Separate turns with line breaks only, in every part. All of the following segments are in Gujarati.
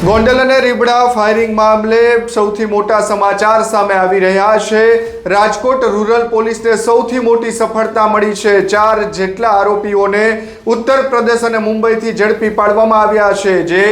ગોંડલ અને રીબડા ફાયરિંગ મામલે સૌથી મોટા સમાચાર સામે આવી રહ્યા છે. રાજકોટ રૂરલ પોલીસને સૌથી મોટી સફળતા મળી છે. ચાર જેટલા આરોપીઓને ઉત્તર પ્રદેશ અને મુંબઈથી ઝડપી પાડવામાં આવ્યા છે. જે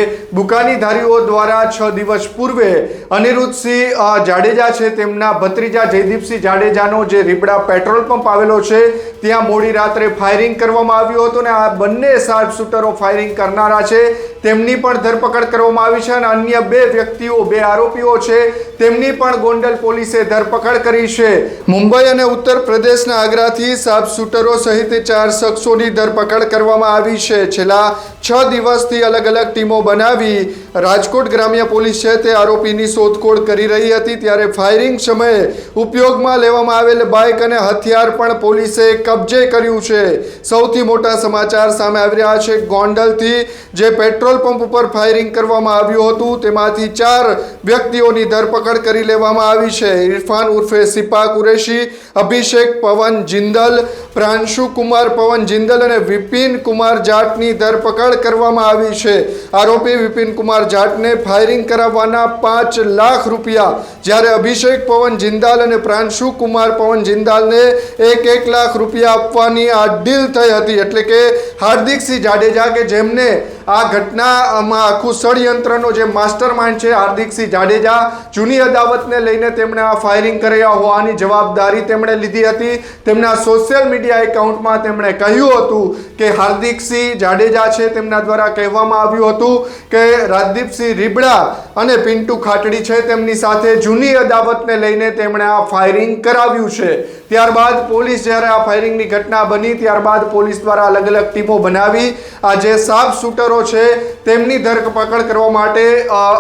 બુકાનીધારીઓ દ્વારા છ દિવસ પૂર્વે અનિરુદ્ધસિંહ જાડેજા છે. તેમના ભત્રીજા જયદીપસિંહ જાડેજાનો જે રીબડા પેટ્રોલ પંપ આવેલો છે, ત્યાં મોડી રાત્રે ફાયરિંગ કરવામાં આવ્યું હતું અને આ બંને શાર્પ શૂટરો ફાયરિંગ કરનારા છે. તેમની પણ ધરપકડ કરવામાં આવી છે અને અન્ય બે વ્યક્તિઓ બે આરોપીઓ છે. તેમની પણ ગોંડલ પોલીસે ધરપકડ કરી છે. મુંબઈ અને ઉત્તર પ્રદેશના આગ્રાથી શાર્પ શૂટરો સહિત ચાર શખ્સોની ધરપકડ કરવામાં આવી છે. છેલ્લા છ દિવસથી અલગ અલગ ટીમો બનાવી રાજકોટ ગ્રામ્ય પોલીસ છે તે આરોપીની શોધખોળ કરી રહી હતી. ત્યારે ફાયરિંગ સમયે ઉપયોગમાં લેવામાં આવેલ બાઇક અને હથિયાર પણ પોલીસે કબજે કર્યું છે. સૌથી મોટા સમાચાર સામે આવી રહ્યા છે ગોંડલથી, જે પેટ્રોલ પંપ ઉપર ફાયરિંગ કરવામાં આવ્યું હતું. તેમાંથી ચાર વ્યક્તિઓની ધરપકડ કરી લેવામાં આવી છે. ઇરફાન ઉર્ફે સિપા કુરેશી, અભિષેક પવન જિંદલ, પ્રાંશુ કુમાર પવન જિંદલ અને વિપિન કુમાર જાટની ધરપકડ કરવામાં આવી છે. આરોપી વિપિન કુમાર જાટને ફાયરિંગ કરાવવાના પાંચ લાખ રૂપિયા. જ્યારે અભિષેક પવન જિંદાલ અને પ્રાંશુ કુમાર પવન જિંદાલને એક એક લાખ રૂપિયા આપવાની આ ડીલ થઈ હતી. એટલે કે હાર્દિકસિંહ જાડેજા કે જેમને આ ઘટનામાં આખું ષડયંત્રનો જે માસ્ટર માઇન્ડ છે હાર્દિકસિંહ જાડેજા, જૂની અદાવતને લઈને તેમણે આ ફાયરિંગ કર્યા હોવાની જવાબદારી તેમણે લીધી હતી. તેમના સોશિયલ મીડિયા એકાઉન્ટમાં તેમણે કહ્યું હતું કે હાર્દિકસિંહ જાડેજા છે તેમના દ્વારા કહેવામાં આવ્યું હતું કે રાજદીપસિંહ રીબડા અને પિન્ટુ ખાટડી છે તેમની સાથે જૂની અદાવતને લઈને તેમણે આ ફાયરિંગ કરાવ્યું છે. ત્યારબાદ પોલીસ જ્યારે આ ફાયરિંગની ઘટના બની, ત્યારબાદ પોલીસ દ્વારા અલગ અલગ ટીમો બનાવી. આ જે સાફ શૂટરો છે, તેમની ધરપકડ કરવા માટે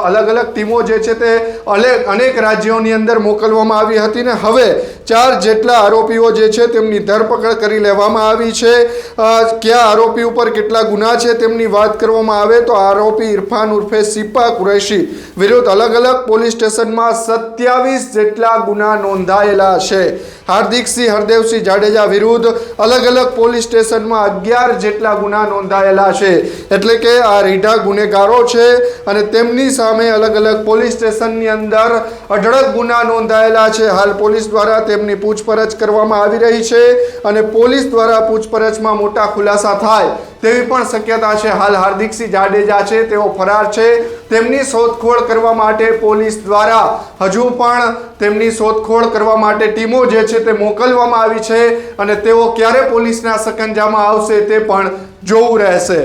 અલગ અલગ ટીમો જે છે તે અનેક રાજ્યોની અંદર મોકલવામાં આવી હતી ને હવે ચાર જેટલા આરોપીઓ જે છે તેમની ધરપકડ કરી લેવામાં આવી છે. કયા આરોપી ઉપર કેટલા ગુના છે તેમની વાત કરવામાં આવે તો આરોપી ઇરફાન ઉર્ફે સિપા કુરૈશી. વિરુદ્ધ અલગ અલગ પોલીસ સ્ટેશનમાં સત્યાવીસ જેટલા ગુના નોંધાયેલા છે. હાર્દિકસિંહ હરદેવસિંહ જાડેજા વિરુદ્ધ અલગ અલગ પોલીસ સ્ટેશનમાં અગિયાર જેટલા ગુના નોંધાયેલા છે. એટલે કે આ રીઢા ગુનેગારો છે અને તેમની સામે અલગ અલગ પોલીસ સ્ટેશનની અંદર અઢળક ગુના નોંધાયેલા છે. હાલ પોલીસ દ્વારા તેમની પૂછપરછ કરવામાં આવી રહી છે અને પોલીસ દ્વારા પૂછપરછમાં મોટા ખુલાસા થાય તેવી પણ શક્યતા છે. હાલ હાર્દિકસિંહ જાડેજા છે, તેઓ ફરાર છે. તેમની શોધખોળ કરવા માટે પોલીસ દ્વારા હજુ પણ તેમની શોધખોળ કરવા માટે ટીમો જે છે તે મોકલવામાં આવી છે અને તેઓ ક્યારે પોલીસના સકંજામાં આવશે તે પણ જોવું રહેશે.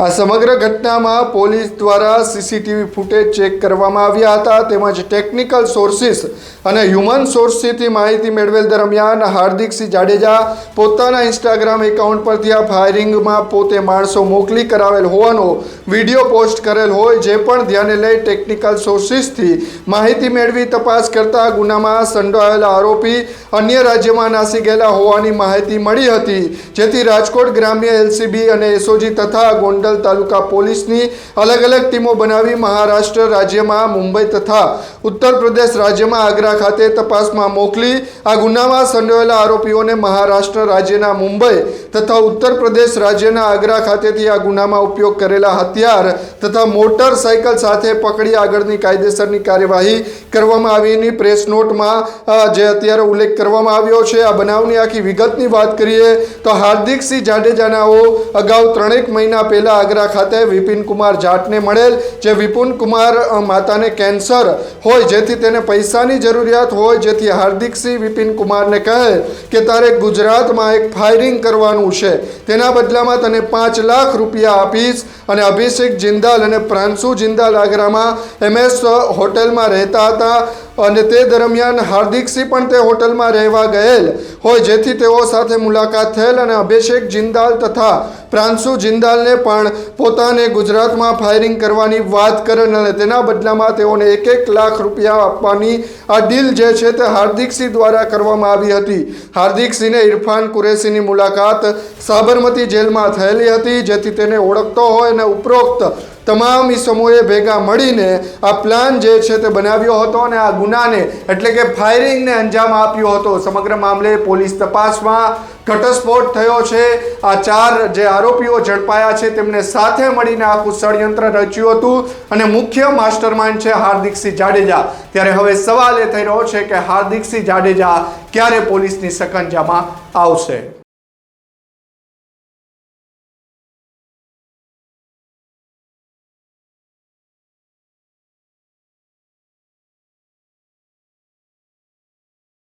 આ સમગ્ર ઘટનામાં પોલીસ દ્વારા સીસીટીવી ફૂટેજ ચેક કરવામાં આવ્યા હતા. તેમજ ટેકનિકલ સોર્સિસ અને હ્યુમન સોર્સથી માહિતી મેળવેલ દરમિયાન હાર્દિકસિંહ જાડેજા પોતાના ઇન્સ્ટાગ્રામ એકાઉન્ટ પરથી આ ફાયરિંગમાં પોતે માણસો મોકલી કરાવેલ હોવાનો વીડિયો પોસ્ટ કરેલ હોય જે પણ ધ્યાને લઈ ટેકનિકલ સોર્સિસથી માહિતી મેળવી તપાસ કરતા ગુનામાં સંડોવાયેલા આરોપી અન્ય રાજ્યમાં નાસી ગયેલા હોવાની માહિતી મળી હતી, જેથી રાજકોટ ગ્રામ્ય એલસીબી અને એસઓજી તથા ગોંડલ તાલુકા પોલીસની અલગ અલગ ટીમો બનાવી મહારાષ્ટ્ર રાજ્યમાં, મુંબઈ તથા ઉત્તર પ્રદેશ રાજ્યમાં આગ્રા ખાતે તપાસમાં મોકલી આ ગુનામાં સંડોવાયેલા આરોપીઓને મહારાષ્ટ્ર રાજ્યના મુંબઈ તથા ઉત્તર પ્રદેશ રાજ્યના આગ્રા ખાતેથી આ ગુનામાં ઉપયોગ કરેલા હથિયાર તથા મોટરસાયકલ સાથે પકડી આગળની કાયદેસરની કાર્યવાહી કરવામાં આવીની પ્રેસ નોટમાં જે અત્યારે ઉલ્લેખ કરવામાં આવ્યો છે, આ બનાવની આખી વિગતની વાત કરીએ તો હાર્દિકસિંહ જાડેજાનાઓ અગાઉ ત્રણેક મહિના પહેલા આગ્રા ખાતે વિપિન કુમાર જાટને મળેલ, જે વિપુલ કુમાર માતાને કેન્સર હોય, જેથી તેને પૈસાની જરૂરિયાત હોય જેથી હાર્દિકસિંહ વિપિન કુમારને કહે કે તારે ગુજરાતમાં એક ફાયરિંગ કરવાનું છે. તેના બદલામાં તને પાંચ લાખ રૂપિયા આપીશ અને અભિષેક જિંદાલ અને પ્રાંશુ જિંદાલ આગ્રામાં એમએસ હોટેલમાં રહેતા હતા. અને તે દરમિયાન હાર્દિકસિંહ પણ તે હોટલમાં રહેવા ગયેલ હોય, જેથી તેઓ સાથે મુલાકાત થયેલ અને અભિષેક જિંદાલ તથા પ્રાંશુ જિંદાલને પણ પોતાને ગુજરાતમાં ફાયરિંગ કરવાની વાત કરેલ અને તેના બદલામાં તેઓને એક એક લાખ રૂપિયા આપવાની આ ડીલ જે છે તે હાર્દિકસિંહ દ્વારા કરવામાં આવી હતી. હાર્દિકસિંહને ઇરફાન કુરેશીની મુલાકાત સાબરમતી જેલમાં થયેલી હતી, જેથી તેને ઓળખતો હોય અને ઉપરોક્ત તમામ ઈસમોએ ભેગા મળીને આ પ્લાન જે છે તે બનાવ્યો હતો અને આ ગુનાને એટલે કે ફાયરિંગને અંજામ આપ્યો હતો. સમગ્ર મામલે પોલીસ તપાસમાં ઘટસ્ફોટ થયો છે. આ ચાર જે આરોપીઓ ઝડપાયા છે તેમને સાથે મળીને આખું ષડયંત્ર રચ્યું હતું અને મુખ્ય માસ્ટરમાઇન્ડ છે હાર્દિકસિંહ જાડેજા. ત્યારે હવે સવાલ એ થઈ રહ્યો છે કે હાર્દિકસિંહ જાડેજા ક્યારે પોલીસની સકંજામાં આવશે?